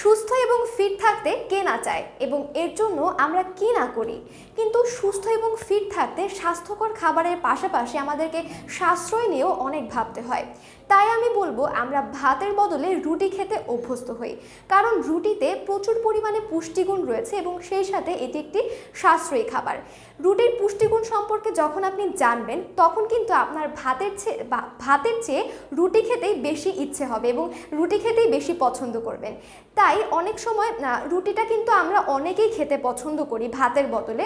সুস্থ এবং ফিট থাকতে কে না চায়? এবং এর জন্য আমরা কি না করি? কিন্তু সুস্থ এবং ফিট থাকতে স্বাস্থ্যকর খাবারের পাশাপাশি আমাদেরকে সাশ্রয় নিয়েও অনেক ভাবতে হয়। তাই আমি বলব আমরা ভাতের বদলে রুটি খেতে অভ্যস্ত হই। কারণ রুটিতে প্রচুর পরিমাণে পুষ্টিগুণ রয়েছে এবং সেই সাথে এটি একটি সাশ্রয়ী খাবার। রুটির পুষ্টিগুণ সম্পর্কে যখন আপনি জানবেন, তখন কিন্তু আপনার ভাতের চেয়ে ভাতের চেয়ে রুটি খেতেই বেশি ইচ্ছে হবে এবং রুটি খেতেই বেশি পছন্দ করবেন। তাই অনেক সময় রুটিটা কিন্তু আমরা অনেকেই খেতে পছন্দ করি ভাতের বদলে।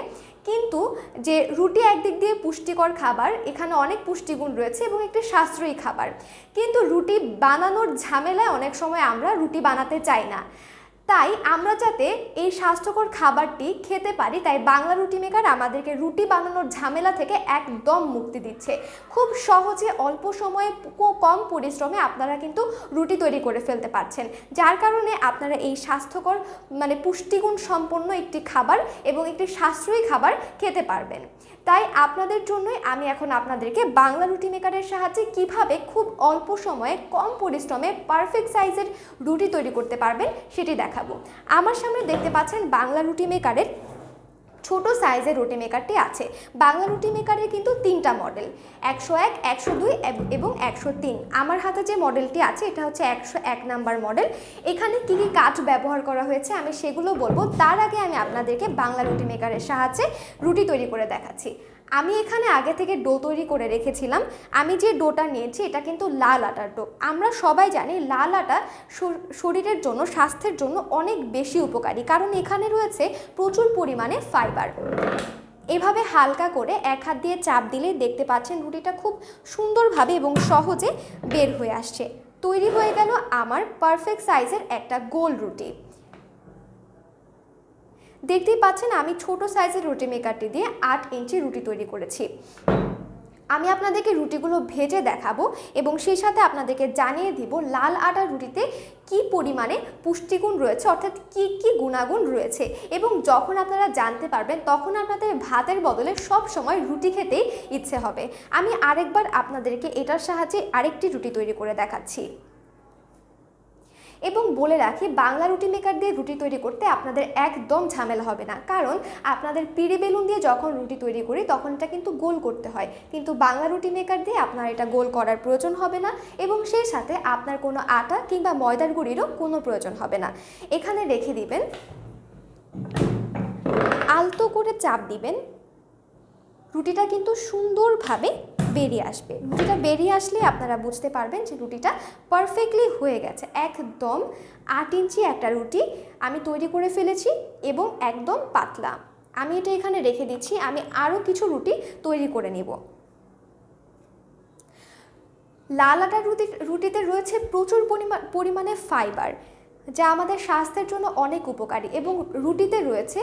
কিন্তু যে রুটি একদিক দিয়ে পুষ্টিকর খাবার, এখানে অনেক পুষ্টিগুণ রয়েছে এবং একটি সাশ্রয়ী খাবার। কিন্তু রুটি বানানোর ঝামেলায় অনেক সময় আমরা রুটি বানাতে চাই না। তাই আমরা যাতে এই স্বাস্থ্যকর খাবারটি খেতে পারি, তাই বাংলা রুটি মেকার আমাদেরকে রুটি বানানোর ঝামেলা থেকে একদম মুক্তি দিচ্ছে। খুব সহজে অল্প সময়ে কম পরিশ্রমে আপনারা কিন্তু রুটি তৈরি করে ফেলতে পারছেন। যার কারণে আপনারা এই স্বাস্থ্যকর মানে পুষ্টিগুণ সম্পন্ন একটি খাবার এবং একটি সাশ্রয়ী খাবার খেতে পারবেন। তাই আপনাদের জন্যই আমি এখন আপনাদেরকে বাংলা রুটি মেকারের সাহায্যে কীভাবে খুব অল্প সময়ে কম পরিশ্রমে পারফেক্ট সাইজের রুটি তৈরি করতে পারবেন সেটি দেখাবো। আমার সামনে দেখতে পাচ্ছেন বাংলা রুটি মেকারের ছোট সাইজের রুটি মেকারটি আছে। বাংলা রুটি মেকারের কিন্তু তিনটা মডেল, একশো এক, একশো দুই এবং একশো তিন। আমার হাতে যে মডেলটি আছে, এটা হচ্ছে একশো এক নাম্বার মডেল। এখানে কী কী কাঠ ব্যবহার করা হয়েছে আমি সেগুলো বলব। তার আগে আমি আপনাদেরকে বাংলা রুটি মেকারের সাহায্যে রুটি তৈরি করে দেখাচ্ছি। আমি এখানে আগে থেকে ডো তৈরি করে রেখেছিলাম। আমি যে ডোটা নিয়েছি, এটা কিন্তু লাল আটার ডো। আমরা সবাই জানি লাল আটা শরীরের জন্য, স্বাস্থ্যের জন্য অনেক বেশি উপকারী। কারণ এখানে রয়েছে প্রচুর পরিমাণে ফাইবার। এভাবে হালকা করে এক হাত দিয়ে চাপ দিলেই দেখতে পাচ্ছেন রুটিটা খুব সুন্দরভাবে এবং সহজে বের হয়ে আসছে। তৈরি হয়ে গেল আমার পারফেক্ট সাইজের একটা গোল রুটি। দেখতেই পাচ্ছেন আমি ছোট সাইজের রুটি মেকারটি দিয়ে আট ইঞ্চি রুটি তৈরি করেছি। আমি আপনাদেরকে রুটিগুলো ভেজে দেখাবো এবং সেই সাথে আপনাদেরকে জানিয়ে দিব লাল আটার রুটিতে কি পরিমাণে পুষ্টিগুণ রয়েছে, অর্থাৎ কি কি গুণাগুণ রয়েছে এবং যখন আপনারা জানতে পারবেন তখন আপনাদের ভাতের বদলে সব সময় রুটি খেতেই ইচ্ছে হবে। আমি আরেকবার আপনাদেরকে এটার সাহায্যে আরেকটি রুটি তৈরি করে দেখাচ্ছি। এবং বলে রাখি, বাংলা রুটি মেকার দিয়ে রুটি তৈরি করতে আপনাদের একদম ঝামেলা হবে না। কারণ আপনাদের পিড়ি বেলুন দিয়ে যখন রুটি তৈরি করি, তখন এটা কিন্তু গোল করতে হয়। কিন্তু বাংলা রুটি মেকার দিয়ে আপনার এটা গোল করার প্রয়োজন হবে না এবং সেই সাথে আপনার কোনো আটা কিংবা ময়দার গুঁড়িরও কোনো প্রয়োজন হবে না। এখানে রেখে দিবেন, আলতো করে চাপ দিবেন। রুটিটা কিন্তু সুন্দরভাবে বেরিয়ে আসবে। রুটিটা বেরিয়ে আসলে আপনারা বুঝতে পারবেন যে রুটিটা পারফেক্টলি হয়ে গেছে। একদম আট ইঞ্চি একটা রুটি আমি তৈরি করে ফেলেছি এবং একদম পাতলা। আমি এটা এখানে রেখে দিচ্ছি, আমি আরও কিছু রুটি তৈরি করে নেব। লাল আটার রুটি, রুটিতে রয়েছে প্রচুর পরিমাণ ফাইবার যা আমাদের স্বাস্থ্যের জন্য অনেক উপকারী এবং রুটিতে রয়েছে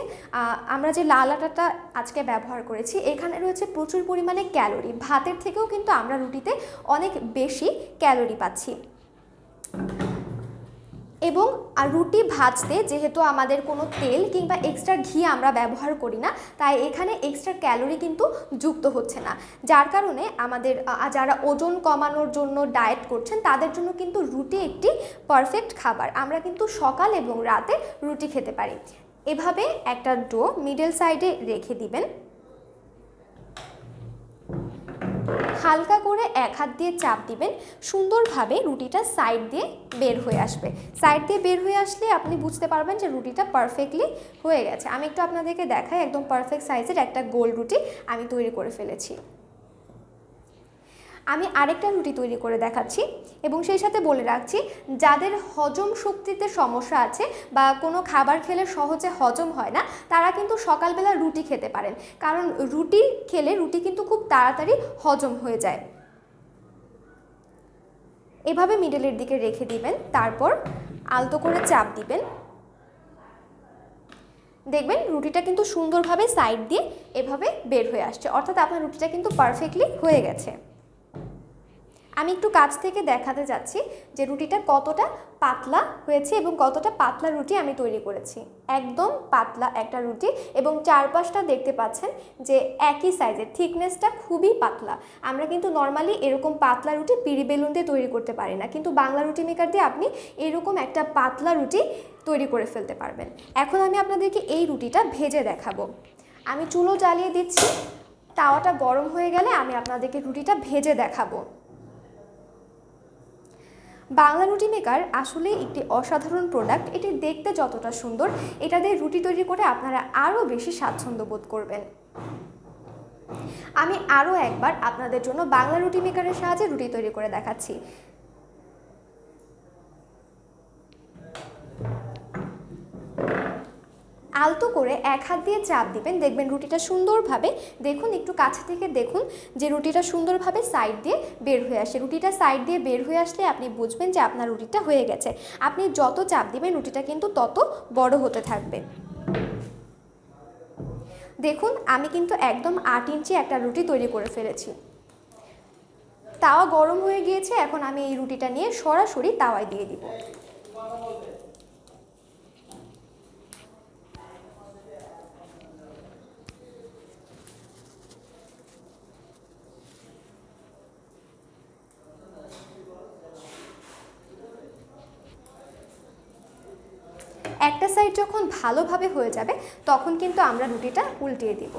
আমরা যে লাল আটাটা আজকে ব্যবহার করেছি, এখানে রয়েছে প্রচুর পরিমাণে ক্যালোরি। ভাতের থেকেও কিন্তু আমরা রুটিতে অনেক বেশি ক্যালোরি পাচ্ছি। এবং আর রুটি ভাজতে যেহেতু আমাদের কোনো তেল কিংবা এক্সট্রা ঘি আমরা ব্যবহার করি না, তাই এখানে এক্সট্রা ক্যালোরি কিন্তু যুক্ত হচ্ছে না। যার কারণে আমাদের যারা ওজন কমানোর জন্য ডায়েট করছেন, তাদের জন্য কিন্তু রুটি একটি পারফেক্ট খাবার। আমরা কিন্তু সকাল এবং রাতে রুটি খেতে পারি। এভাবে একটা ডো মিডল সাইডে রেখে দিবেন। হালকা করে এক হাত দিয়ে চাপ দিবেন, সুন্দরভাবে রুটিটা সাইড দিয়ে বের হয়ে আসবে। সাইড দিয়ে বের হয়ে আসলে আপনি বুঝতে পারবেন যে রুটিটা পারফেক্টলি হয়ে গেছে। আমি একটু আপনাদেরকে দেখাই, একদম পারফেক্ট সাইজের একটা গোল রুটি আমি তৈরি করে ফেলেছি। আমি আরেকটা রুটি তৈরি করে দেখাচ্ছি এবং সেই সাথে বলে রাখছি, যাদের হজম শক্তিতে সমস্যা আছে বা কোনো খাবার খেলে সহজে হজম হয় না, তারা কিন্তু সকালবেলা রুটি খেতে পারেন। কারণ রুটি খেলে রুটি কিন্তু খুব তাড়াতাড়ি হজম হয়ে যায়। এভাবে মিডলের দিকে রেখে দিবেন, তারপর আলতো করে চাপ দিবেন। দেখবেন রুটিটা কিন্তু সুন্দরভাবে সাইড দিয়ে এভাবে বের হয়ে আসছে। অর্থাৎ আপনার রুটিটা কিন্তু পারফেক্টলি হয়ে গেছে। আমি একটু কাছ থেকে দেখাতে যাচ্ছি যে রুটিটা কতটা পাতলা হয়েছে এবং কতটা পাতলা রুটি আমি তৈরি করেছি। একদম পাতলা একটা রুটি এবং চারপাশটা দেখতে পাচ্ছেন যে একই সাইজের থিকনেসটা খুবই পাতলা। আমরা কিন্তু নর্মালি এরকম পাতলা রুটি পিড়ি বেলুন দিয়ে তৈরি করতে পারি না। কিন্তু বাংলা রুটি মেকার দিয়ে আপনি এরকম একটা পাতলা রুটি তৈরি করে ফেলতে পারবেন। এখন আমি আপনাদেরকে এই রুটিটা ভেজে দেখাবো। আমি চুলো জ্বালিয়ে দিচ্ছি। তাওয়াটা গরম হয়ে গেলে আমি আপনাদেরকে রুটিটা ভেজে দেখাবো। বাংলা রুটি মেকার আসলে একটি অসাধারণ প্রোডাক্ট এটি দেখতে যতটা সুন্দর, এটা দিয়ে রুটি তৈরি করে আপনারা আরও বেশি স্বাচ্ছন্দ্য বোধ করবেন। আমি আরও একবার আপনাদের জন্য বাংলা রুটি মেকারের সাহায্যে রুটি তৈরি করে দেখাচ্ছি। আলতো করে এক হাত দিয়ে চাপ দিবেন। দেখবেন রুটিটা সুন্দরভাবে, দেখুন একটু কাছে থেকে দেখুন যে রুটিটা সুন্দরভাবে সাইড দিয়ে বের হয়ে আসে। রুটিটা সাইড দিয়ে বের হয়ে আসলে আপনি বুঝবেন যে আপনার রুটিটা হয়ে গেছে। আপনি যত চাপ দিবেন, রুটিটা কিন্তু তত বড় হতে থাকবে। দেখুন, আমি কিন্তু একদম আট ইঞ্চি একটা রুটি তৈরি করে ফেলেছি। তাওয়া গরম হয়ে গিয়েছে, এখন আমি এই রুটিটা নিয়ে সরাসরি তাওয়ায় দিয়ে দিব। একটা সাইড যখন ভালোভাবে হয়ে যাবে, তখন কিন্তু আমরা রুটিটা উল্টিয়ে দিব।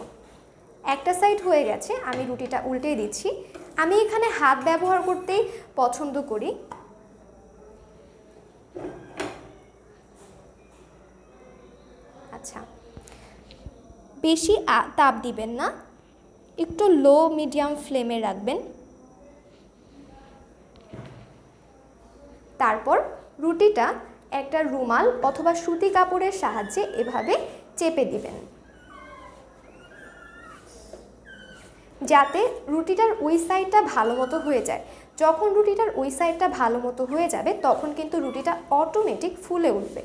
একটা সাইড হয়ে গেছে, আমি রুটিটা উল্টে দিচ্ছি। আমি এখানে হাত ব্যবহার করতেই পছন্দ করি। আচ্ছা বেশি তাপ দিবেন না। একটু লো মিডিয়াম ফ্লেমে রাখবেন। তারপর রুটিটা একটা রুমাল অথবা সুতি কাপড়ের সাহায্যে এভাবে চেপে দিবেন। যাতে রুটিটার ওই সাইডটা ভালো মতো হয়ে যায়। যখন রুটিটার ওই সাইডটা ভালো মতো হয়ে যাবে, তখন কিন্তু রুটিটা অটোমেটিক ফুলে উঠবে।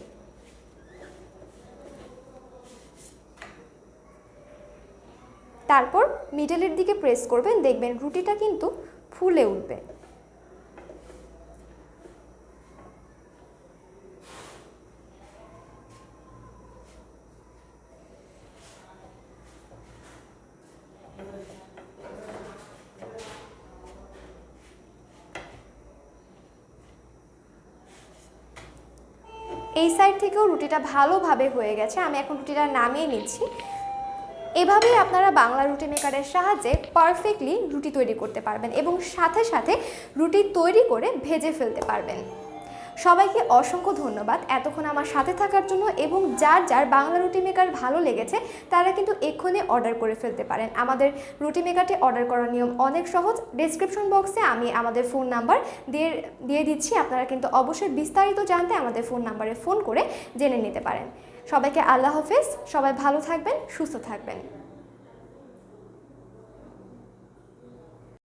তারপর মিডলের দিকে প্রেস করবেন, দেখবেন রুটিটা কিন্তু ফুলে উঠবে। এই সাইড থেকেও রুটিটা ভালোভাবে হয়ে গেছে, আমি এখন রুটিটা নামিয়ে নিচ্ছি। এভাবেই আপনারা বাংলা রুটি মেকারের সাহায্যে পারফেক্টলি রুটি তৈরি করতে পারবেন এবং সাথে সাথে রুটি তৈরি করে ভেজে ফেলতে পারবেন। সবাইকে অসংখ্য ধন্যবাদ। এতক্ষণ আমার সাথে থাকার জন্য এবং যার যার বাংলা রুটি মেকার ভালো লেগেছে, তারা কিন্তু এক্ষুনি অর্ডার করে ফেলতে পারেন। আমাদের রুটি মেকারটি অর্ডার করার নিয়ম অনেক সহজ। ডেসক্রিপশন বক্সে আমি আমাদের ফোন নাম্বার দিয়ে দিয়ে দিচ্ছি। আপনারা কিন্তু অবশ্যই বিস্তারিত জানতে আমাদের ফোন নাম্বারে ফোন করে জেনে নিতে পারেন। সবাইকে আল্লাহ হাফেজ। সবাই ভালো থাকবেন, সুস্থ থাকবেন।